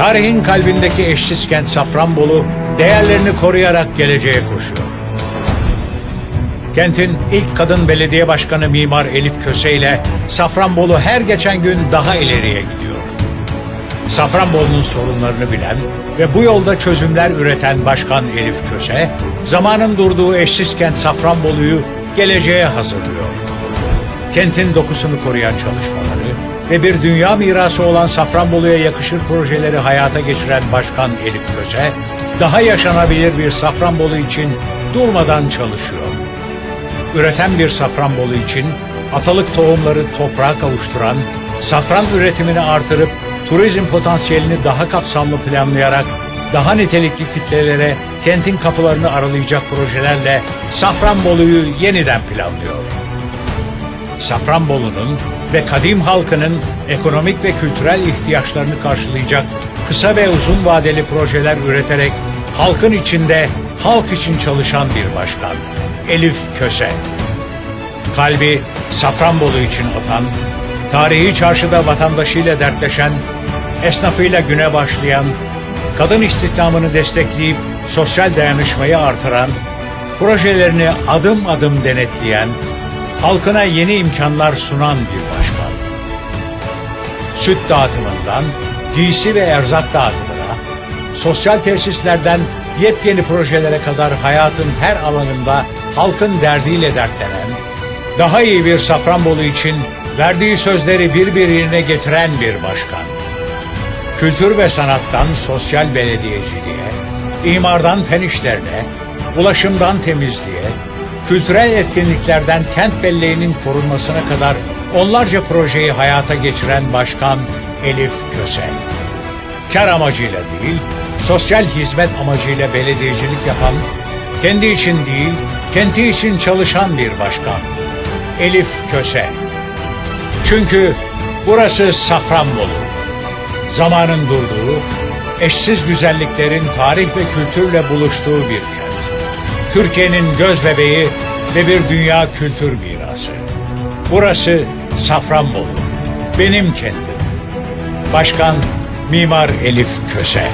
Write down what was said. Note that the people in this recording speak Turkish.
Tarihin kalbindeki eşsiz kent Safranbolu değerlerini koruyarak geleceğe koşuyor. Kentin ilk kadın belediye başkanı Mimar Elif Köse ile Safranbolu her geçen gün daha ileriye gidiyor. Safranbolu'nun sorunlarını bilen ve bu yolda çözümler üreten Başkan Elif Köse, zamanın durduğu eşsiz kent Safranbolu'yu geleceğe hazırlıyor. Kentin dokusunu koruyan çalışmaları ve bir dünya mirası olan Safranbolu'ya yakışır projeleri hayata geçiren Başkan Elif Köse, daha yaşanabilir bir Safranbolu için durmadan çalışıyor. Üreten bir Safranbolu için atalık tohumları toprağa kavuşturan, safran üretimini artırıp turizm potansiyelini daha kapsamlı planlayarak daha nitelikli kitlelere kentin kapılarını aralayacak projelerle Safranbolu'yu yeniden planlıyor. Safranbolu'nun ve kadim halkının ekonomik ve kültürel ihtiyaçlarını karşılayacak kısa ve uzun vadeli projeler üreterek halkın içinde halk için çalışan bir başkan. Elif Köse. Kalbi Safranbolu için atan, tarihi çarşıda vatandaşıyla dertleşen, esnafıyla güne başlayan, kadın istihdamını destekleyip sosyal dayanışmayı artıran, projelerini adım adım denetleyen, halkına yeni imkanlar sunan bir başkan. Süt dağıtımından giysi ve erzak dağıtımına, sosyal tesislerden yepyeni projelere kadar hayatın her alanında halkın derdiyle dertlenen, daha iyi bir Safranbolu için verdiği sözleri birbirine getiren bir başkan. Kültür ve sanattan sosyal belediyeciliğe, imardan fen işlerine, ulaşımdan temizliğe, kültürel etkinliklerden kent belleğinin korunmasına kadar onlarca projeyi hayata geçiren başkan Elif Kösel. Kar amacıyla değil, sosyal hizmet amacıyla belediyecilik yapan, kendi için değil, kenti için çalışan bir başkan. Elif Köse. Çünkü burası Safranbolu. Zamanın durduğu, eşsiz güzelliklerin tarih ve kültürle buluştuğu bir kent. Türkiye'nin göz bebeği ve bir dünya kültür mirası. Burası Safranbolu. Benim kentim. Başkan Mimar Elif Köse.